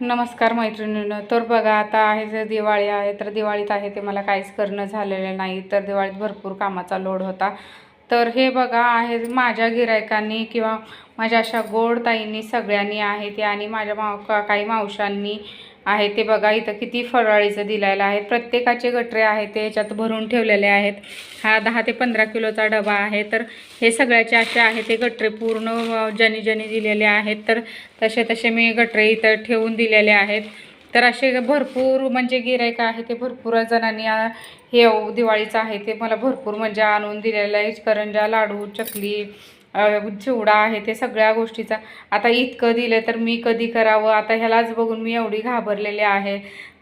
नमस्कार मैत्रिणींनो. तर बघा आता आहे जे दिवाळी आहे तर दिवाळीत आहे ते मला काहीच करणं झालेलं नाही. तर दिवाळीत भरपूर कामाचा लोड होता. तर हे बघा आहे माझ्या गिरायकांनी किंवा माझ्या अशा गोड ताईंनी सगळ्यांनी आहे ते आणि माझ्या माव का- काही मावशांनी आहे ते बघा इथं किती फराळीचं दिलेलं आहे. प्रत्येकाचे गटरे आहे ते याच्यात भरून ठेवलेले आहेत. हा दहा ते पंधरा किलोचा डबा आहे. तर हे सगळ्याचे असे आहे ते गटरे पूर्ण अ, ज्यांनी ज्यांनी दिलेले आहेत तर तसे तसे मी गटरे इथं ठेवून दिलेले आहेत. तर असे भरपूर म्हणजे गिरायक आहे ते भरपूर जणांनी हे दिवाळीचं आहे ते मला भरपूर म्हणजे आणून दिलेलं आहे. करंजा लाडू चकली चिवडा आहे ते सगळ्या गोष्टीचा. आता इतकं दिलं तर मी कधी करावं? आता ह्यालाच बघून मी एवढी घाबरलेली आहे.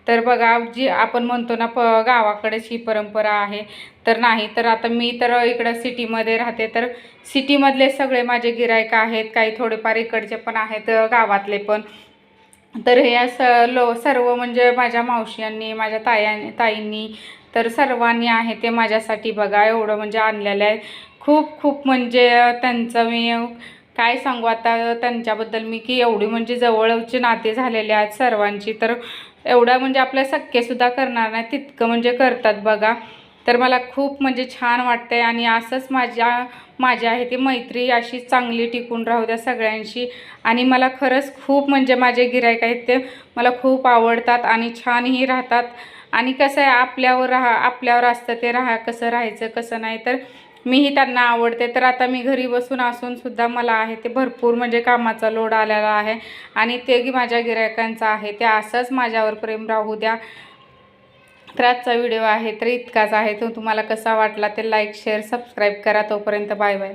तर बघा जी आपण म्हणतो ना प गावाकडेच ही परंपरा आहे. तर नाही तर आता मी तर इकडं सिटीमध्ये राहते. तर सिटीमधले सगळे माझे गिरायक आहेत. काही थोडेफार इकडचे पण आहेत गावातले पण. तर हे असं लो सर्व म्हणजे माझ्या मावशींनी माझ्या ताया ताईंनी तर सर्वांनी आहे ते माझ्यासाठी बघा एवढं म्हणजे आणलेलं आहे. खूप खूप म्हणजे त्यांचं मी काय सांगू आता त्यांच्याबद्दल मी की एवढी म्हणजे जवळचे नाते झालेले आहेत सर्वांची तर एवढं म्हणजे आपल्या सख्खेसुद्धा करणार नाही तितकं म्हणजे करतात बघा. तर मला खूप म्हणजे छान वाटतं आहे आणि असंच माझ्या माझी आहे ती मैत्री अशी चांगली टिकून राहू द्या सगळ्यांशी. आणि मला खरंच खूप म्हणजे माझे गिरायक आहेत ते मला खूप आवडतात आणि छानही राहतात. आणि कसं आहे आपल्यावर राहा आपल्यावर असतं ते राहा कसं राहायचं कसं नाही. तर मीही त्यांना आवडते. तर आता मी घरी बसून असूनसुद्धा मला आहे ते भरपूर म्हणजे कामाचा लोड आलेला आहे. आणि ते माझ्या गिरायकांचं आहे. ते असंच माझ्यावर प्रेम राहू द्या. तर आजचा व्हिडिओ आहे तर इतकाच आहे. तो तुम्हाला कसा वाटला ते लाईक शेअर सबस्क्राईब करा तोपर्यंत बाय बाय.